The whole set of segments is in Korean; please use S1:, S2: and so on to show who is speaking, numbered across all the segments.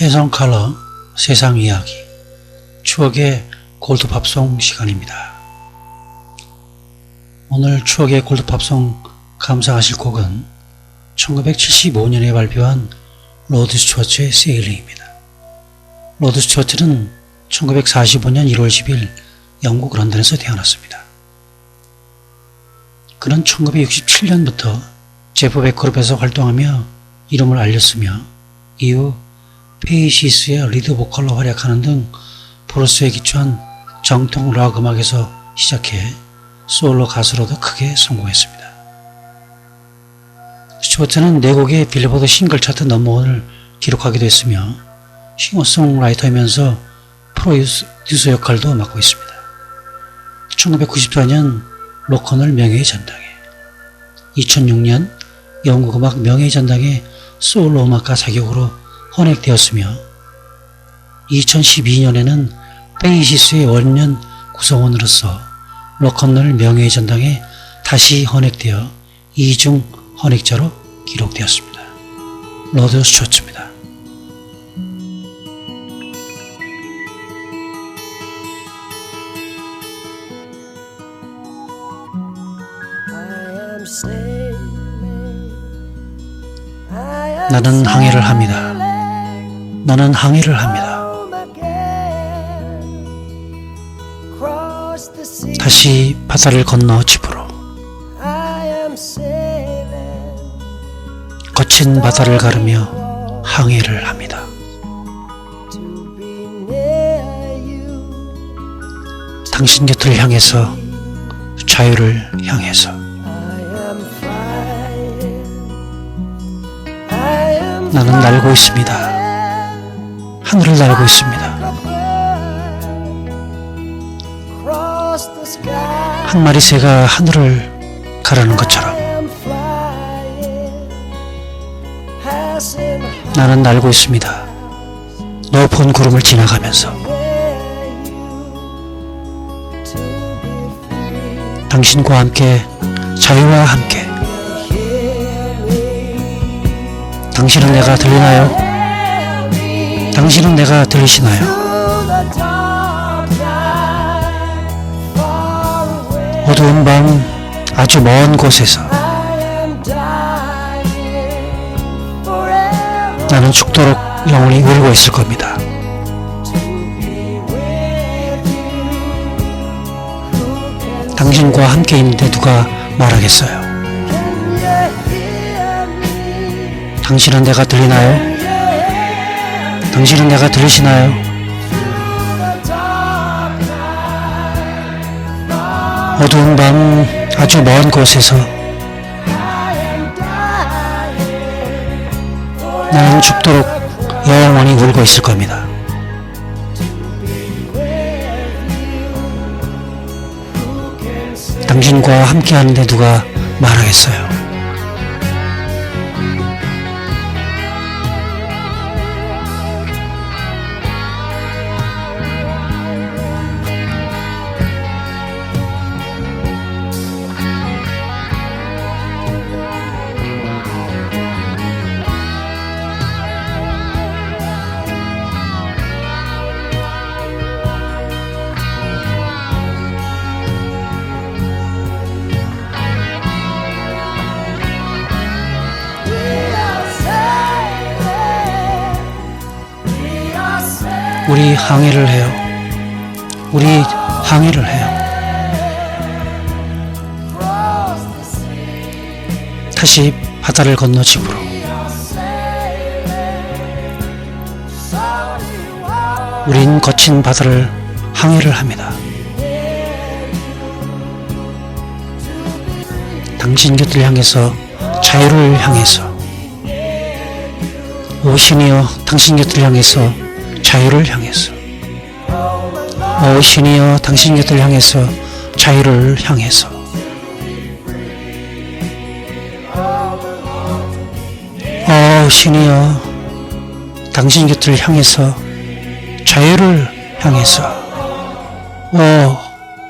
S1: 해성 컬러 세상 이야기 추억의 골드 팝송 시간입니다. 오늘 추억의 골드 팝송 감상하실 곡은 1975년에 발표한 로드 스튜어트의 세일링입니다. 로드 스튜어트는 1945년 1월 10일 영국 런던에서 태어났습니다. 그는 1967년부터 제프 백그룹에서 활동하며 이름을 알렸으며 이후 페이시스의 리드 보컬로 활약하는 등 브루스에 기초한 정통 락 음악에서 시작해 솔로 가수로도 크게 성공했습니다. 스튜어트는 4곡의 빌보드 싱글 차트 넘버원을 기록하기도 했으며 싱어송라이터이면서 프로듀서 역할도 맡고 있습니다. 1994년 로커널 명예의 전당에 2006년 영국 음악 명예의 전당에 소울로 음악가 자격으로 헌액되었으며 2012년에는 페이시스의 원년 구성원으로서 로컨널 명예의 전당에 다시 헌액되어 이중 헌액자로 기록되었습니다. 로드 스튜어트입니다. 나는 항해를 합니다. 나는 항해를 합니다. 다시 바다를 건너 집으로 거친 바다를 가르며 항해를 합니다. 당신 곁을 향해서 자유를 향해서 나는 날고 있습니다. 하늘을 날고 있습니다. 한 마리 새가 하늘을 가르는 것처럼 나는 날고 있습니다. 높은 구름을 지나가면서 당신과 함께 자유와 함께 당신은 내가 들리나요? 당신은 내가 들리시나요? 어두운 밤 아주 먼 곳에서 나는 죽도록 영원히 울고 있을 겁니다. 당신과 함께 있는데 누가 말하겠어요? 당신은 내가 들리나요? 당신은 내가 들으시나요? 어두운 밤 아주 먼 곳에서 나는 죽도록 영원히 울고 있을 겁니다. 당신과 함께 하는데 누가 말하겠어요? 우리 항해를 해요. 우리 항해를 해요. 다시 바다를 건너 집으로. 우린 거친 바다를 항해를 합니다. 당신 곁을 향해서 자유를 향해서 오신이여 당신 곁을 향해서 자유를 향해서 오 신이여 당신 곁을 향해서 자유를 향해서. 오 신이여 당신 곁을 향해서 자유를 향해서. 오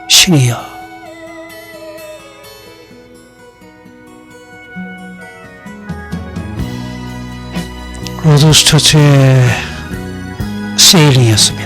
S1: 신이여. 로드 스튜어트의 세일링이었습니다.